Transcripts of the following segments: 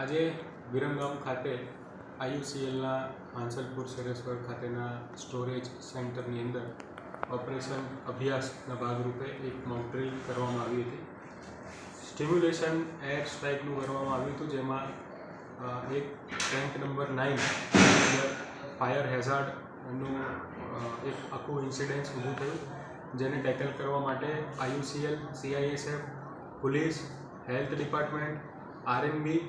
આજે વિરમગામ ખાતે આયુસીએલના હાંસલપુર સરેશ્વર ખાતેના સ્ટોરેજ સેન્ટરની અંદર ઓપરેશન અભ્યાસના ભાગરૂપે એક મોકડ્રીલ કરવામાં આવી હતી. સ્ટિમ્યુલેશન એર સ્ટ્રાઇકનું કરવામાં આવ્યું હતું, જેમાં એક ટેન્ક નંબર નાઇન ફાયર હેઝાર્ડનું એક આખું ઇન્સિડન્સ ઊભું થયું, જેને ટેકલ કરવા માટે IOCL CISF, police, health department, RNB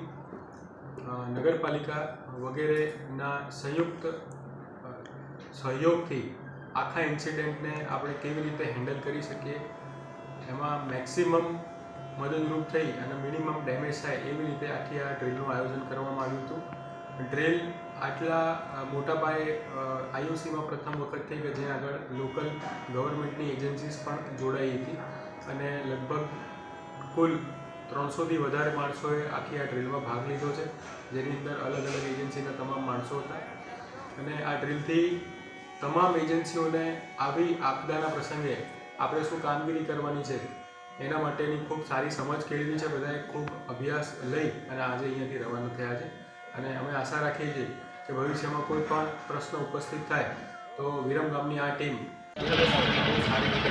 નગરપાલિકા વગેરેના સંયુક્ત સહયોગથી આખા ઇન્સિડન્ટને આપણે કેવી રીતે હેન્ડલ કરી શકીએ, એમાં મેક્સિમમ મદદરૂપ થઈ અને મિનિમમ ડેમેજ થાય એવી રીતે આખી આ ડ્રિલનું આયોજન કરવામાં આવ્યું હતું. ડ્રિલ આટલા મોટા પાયે આઈઓસીમાં પ્રથમ વખત થઈ કે જ્યાં આગળ લોકલ ગવર્મેન્ટની એજન્સીસ પણ જોડાઈ હતી. અને લગભગ કુલ ત્રણસોથી વધારે માણસોએ આખી આ ડ્રીલમાં ભાગ લીધો છે, જેની અંદર અલગ અલગ એજન્સીના તમામ માણસો હતા. અને આ ડ્રિલથી તમામ એજન્સીઓને આવી આપદાના પ્રસંગે આપણે શું કામગીરી કરવાની છે, એના માટેની ખૂબ સારી સમજ કેળવી છે, બધાએ ખૂબ અભ્યાસ લઈ અને આજે અહીંયાથી રવાના થયા છે. અને અમે આશા રાખીએ છીએ કે ભવિષ્યમાં કોઈ પણ પ્રશ્ન ઉપસ્થિત થાય તો વિરમ ગામની આ ટીમ સારી રીતે